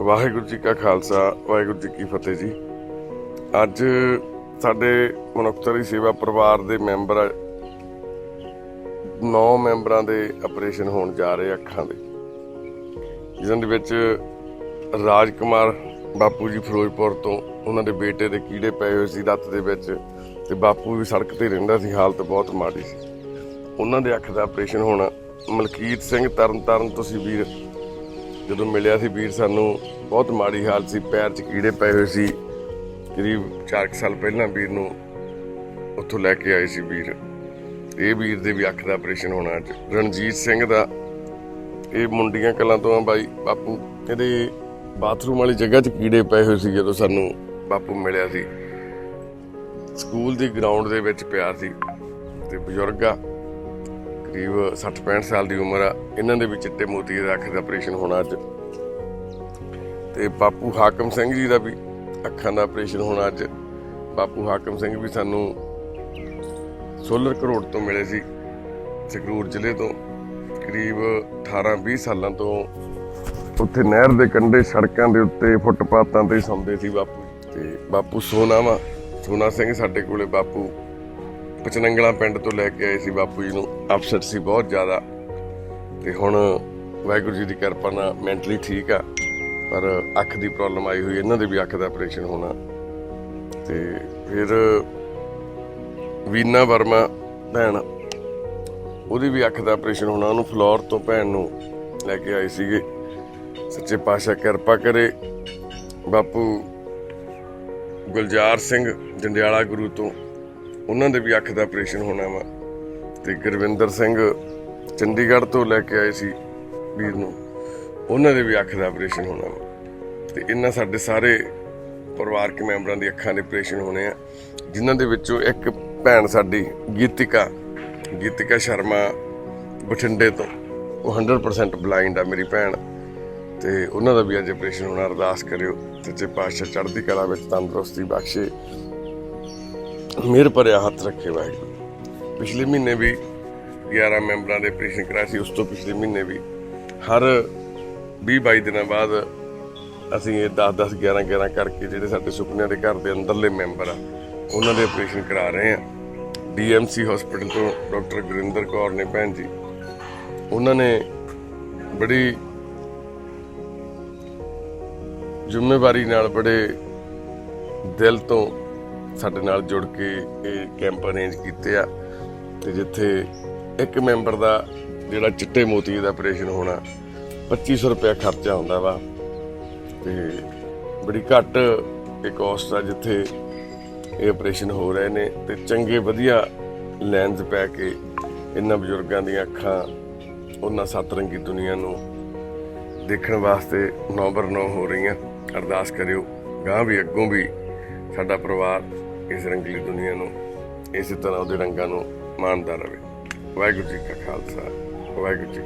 ਵਾਹਿਗੁਰੂ ਜੀ ਕਾ ਖਾਲਸਾ, ਵਾਹਿਗੁਰੂ ਜੀ ਕੀ ਫਤਿਹ ਜੀ। ਅੱਜ ਸਾਡੇ ਮਨੁੱਖਤਰੀ ਸੇਵਾ ਪਰਿਵਾਰ ਦੇ ਮੈਂਬਰ 9 ਮੈਂਬਰਾਂ ਦੇ ਆਪਰੇਸ਼ਨ ਹੋਣ ਜਾ ਰਹੇ ਅੱਖਾਂ ਦੇ। ਜਿਨ੍ਹਾਂ ਦੇ ਵਿੱਚ ਰਾਜ ਕੁਮਾਰ ਬਾਪੂ ਜੀ ਫਿਰੋਜ਼ਪੁਰ ਤੋਂ ਉਹਨਾਂ ਦੇ ਬੇਟੇ ਦੇ ਕੀੜੇ ਪਏ ਹੋਏ ਸੀ ਰੱਤ ਦੇ ਵਿੱਚ ਤੇ ਬਾਪੂ ਵੀ ਸੜਕ ਤੇ ਰਹਿੰਦਾ ਸੀ, ਹਾਲਤ ਬਹੁਤ ਮਾੜੀ ਸੀ। ਉਹਨਾਂ ਦੇ ਅੱਖ ਦਾ ਆਪਰੇਸ਼ਨ ਹੋਣਾ ਮਲਕੀਤ ਸਿੰਘ ਤਰਨਤਾਰਨ ਤੋਂ ਸੀ ਵੀਰ। ਜਦੋਂ ਮਿਲਿਆ ਸੀ ਵੀਰ ਸਾਨੂੰ, ਬਹੁਤ ਮਾੜੀ ਹਾਲਤ ਸੀ, ਪੈਰ 'ਚ ਕੀੜੇ ਪਏ ਹੋਏ ਸੀ। ਕਰੀਬ 4 ਸਾਲ ਪਹਿਲਾਂ ਵੀਰ ਨੂੰ ਉੱਥੋਂ ਲੈ ਕੇ ਆਏ ਸੀ ਵੀਰ। ਇਹ ਵੀਰ ਦੇ ਵੀ ਅੱਖ ਦਾ ਆਪਰੇਸ਼ਨ ਹੋਣਾ ਅੱਜ। ਰਣਜੀਤ ਸਿੰਘ ਦਾ, ਇਹ ਮੁੰਡੀਆਂ ਕਲਾਂ ਤੋਂ ਆ ਬਾਈ। ਬਾਪੂ, ਇਹਦੇ ਬਾਥਰੂਮ ਵਾਲੀ ਜਗ੍ਹਾ 'ਚ ਕੀੜੇ ਪਏ ਹੋਏ ਸੀ ਜਦੋਂ ਸਾਨੂੰ ਬਾਪੂ ਮਿਲਿਆ ਸੀ। ਸਕੂਲ ਦੀ ਗਰਾਊਂਡ ਦੇ ਵਿੱਚ ਪਿਆ ਸੀ। ਤੇ ਬਜ਼ੁਰਗ ਆ ਕਰੀਬ 60-65 ਸਾਲ ਦੀ ਉਮਰ ਆ। ਇਹਨਾਂ ਦੇ ਵੀ ਚਿੱਟੇ ਮੋਤੀ ਦੇ ਅੱਖ ਦਾ ਆਪਰੇਸ਼ਨ ਹੋਣਾ ਅੱਜ। ਤੇ ਬਾਪੂ ਹਾਕਮ ਸਿੰਘ ਜੀ ਦਾ ਵੀ ਅੱਖਾਂ ਦਾ ਆਪਰੇਸ਼ਨ ਹੋਣਾ ਅੱਜ। ਬਾਪੂ ਹਾਕਮ ਸਿੰਘ ਵੀ ਸਾਨੂੰ ਸੋਲਰ ਕਰੋੜ ਤੋਂ ਮਿਲੇ ਸੀ। ਸੰਗਰੂਰ ਜ਼ਿਲ੍ਹੇ ਤੋਂ ਕਰੀਬ 18-20 ਸਾਲਾਂ ਤੋਂ ਉੱਥੇ ਨਹਿਰ ਦੇ ਕੰਢੇ ਸੜਕਾਂ ਦੇ ਉੱਤੇ ਫੁੱਟਪਾਥਾਂ ਤੇ ਸੌਂਦੇ ਸੀ ਬਾਪੂ ਤੇ ਬਾਪੂ ਸੋਨਾ ਵਾ ਸੋਨਾ ਸਿੰਘ ਸਾਡੇ ਕੋਲੇ ਬਾਪੂ ਪਚਨੰਗਲਾ ਪਿੰਡ ਤੋਂ ਲੈ ਕੇ ਆਏ ਸੀ ਬਾਪੂ ਜੀ ਨੂੰ। ਅਪਸੈਟ ਸੀ ਬਹੁਤ ਜ਼ਿਆਦਾ। ਤੇ ਹੁਣ ਵਾਹਿਗੁਰੂ ਜੀ ਦੀ ਕਿਰਪਾ ਨਾਲ ਮੈਂਟਲੀ ਠੀਕ ਆ। ਪਰ ਅੱਖ ਦੀ ਪ੍ਰੋਬਲਮ ਆਈ ਹੋਈ, ਇਹਨਾਂ ਦੇ ਵੀ ਅੱਖ ਦਾ ਆਪਰੇਸ਼ਨ ਹੋਣਾ। ਤੇ ਫਿਰ ਵੀਨਾ ਵਰਮਾ ਭੈਣ, ਉਹਦੀ ਵੀ ਅੱਖ ਦਾ ਆਪਰੇਸ਼ਨ ਹੋਣਾ। ਉਹਨੂੰ ਫਲੋਰ ਤੋਂ ਭੈਣ ਨੂੰ ਲੈ ਕੇ ਆਏ ਸੀਗੇ। ਸੱਚੇ ਪਾਤਸ਼ਾਹ ਕਿਰਪਾ ਕਰੇ। ਬਾਪੂ ਗੁਲਜ਼ਾਰ ਸਿੰਘ, ਜੰਡਿਆਲਾ ਗੁਰੂ ਤੋਂ ਉਹਨਾਂ ਦੇ ਵੀ ਅੱਖ ਦਾ ਆਪਰੇਸ਼ਨ ਹੋਣਾ ਵਾ। ਤੇ ਗੁਰਵਿੰਦਰ ਸਿੰਘ ਚੰਡੀਗੜ੍ਹ ਤੋਂ ਲੈ ਕੇ ਆਏ ਸੀ ਵੀਰ ਨੂੰ। ਉਹਨਾਂ ਦੇ ਵੀ ਅੱਖ ਦਾ ਆਪਰੇਸ਼ਨ ਹੋਣਾ ਵਾ। ਤੇ ਇਹਨਾਂ ਸਾਡੇ ਸਾਰੇ ਪਰਿਵਾਰਕ ਮੈਂਬਰਾਂ ਦੀ ਅੱਖਾਂ ਦੇ ਆਪਰੇਸ਼ਨ ਹੋਣੇ ਆ। ਜਿਨ੍ਹਾਂ ਦੇ ਵਿੱਚੋਂ ਇੱਕ ਭੈਣ ਸਾਡੀ ਗੀਤਿਕਾ ਗੀਤਿਕਾ ਸ਼ਰਮਾ ਬਠਿੰਡੇ ਤੋਂ। ਉਹ 100% ਬਲਾਈਂਡ ਆ ਮੇਰੀ ਭੈਣ। ਤੇ ਉਹਨਾਂ ਦਾ ਵੀ ਅੱਜ ਆਪਰੇਸ਼ਨ ਹੋਣਾ। ਅਰਦਾਸ ਕਰਿਓ। ਸੱਚੇ ਪਾਤਸ਼ਾਹ ਚੜ੍ਹਦੀ ਕਲਾ ਵਿੱਚ ਤੰਦਰੁਸਤੀ ਬਖਸ਼ੇ। ਮਿਹਰ ਭਰਿਆ ਹੱਥ ਰੱਖੇ ਵਾਹਿਗੁਰੂ। ਪਿਛਲੇ ਮਹੀਨੇ ਵੀ 11 ਮੈਂਬਰਾਂ ਦੇ ਆਪਰੇਸ਼ਨ ਕਰਾਏ ਸੀ, ਉਸ ਤੋਂ ਪਿਛਲੇ ਮਹੀਨੇ ਵੀ। ਹਰ 20 22 ਦਿਨਾਂ ਬਾਅਦ ਅਸੀਂ ਇਹ 10 10 11 11 ਕਰਕੇ ਜਿਹੜੇ ਸਾਡੇ ਸੁਪਨਿਆਂ ਦੇ ਘਰ ਦੇ ਅੰਦਰਲੇ ਮੈਂਬਰ ਆ, ਉਹਨਾਂ ਦੇ ਆਪਰੇਸ਼ਨ ਕਰਾ ਰਹੇ ਆ ਡੀਐਮਸੀ ਹਸਪੀਟਲ ਤੋਂ ਡਾਕਟਰ ਗੁਰਿੰਦਰ ਕੌਰ ਨੇ ਭੈਣ ਜੀ, ਉਹਨਾਂ ਨੇ ਬੜੀ ਜ਼ਿੰਮੇਵਾਰੀ ਨਾਲ ਬੜੇ ਦਿਲ ਤੋਂ ਸਾਡੇ ਨਾਲ ਜੁੜ ਕੇ ਇਹ ਕੈਂਪ ਅਰੇਂਜ ਕੀਤੇ ਆ ਤੇ ਜਿੱਥੇ ਇੱਕ ਮੈਂਬਰ ਦਾ ਜਿਹੜਾ ਚਿੱਟੇ ਮੋਤੀ ਦਾ ਆਪਰੇਸ਼ਨ ਹੋਣਾ 2500 ਰੁਪਏ ਖਰਚਾ ਹੁੰਦਾ ਵਾ। ਤੇ ਬੜੀ ਘੱਟ ਇਹ ਕੋਸਟ ਆ ਜਿੱਥੇ ਇਹ ਆਪਰੇਸ਼ਨ ਹੋ ਰਹੇ ਨੇ ਤੇ ਚੰਗੇ ਵਧੀਆ ਲੈਂਸ ਪੈ ਕੇ ਇਹਨਾਂ ਬਜ਼ੁਰਗਾਂ ਦੀਆਂ ਅੱਖਾਂ, ਉਹਨਾਂ ਸਤਰੰਗੀ ਦੁਨੀਆ ਨੂੰ ਦੇਖਣ ਵਾਸਤੇ ਨੌਬਰ ਨੌ ਹੋ ਰਹੀਆਂ। ਅਰਦਾਸ ਕਰਿਓ ਗਾਂ ਵੀ, ਅੱਗੋਂ ਵੀ ਸਾਡਾ ਪਰਿਵਾਰ ਇਸ ਰੰਗਲੀ ਦੁਨੀਆ ਨੂੰ ਇਸੇ ਤਰ੍ਹਾਂ ਉਹਦੇ ਰੰਗਾਂ ਨੂੰ ਮਾਣਦਾ ਰਹੇ। ਵਾਹਿਗੁਰੂ ਜੀ ਕਾ ਖਾਲਸਾ, ਵਾਹਿਗੁਰੂ ਜੀ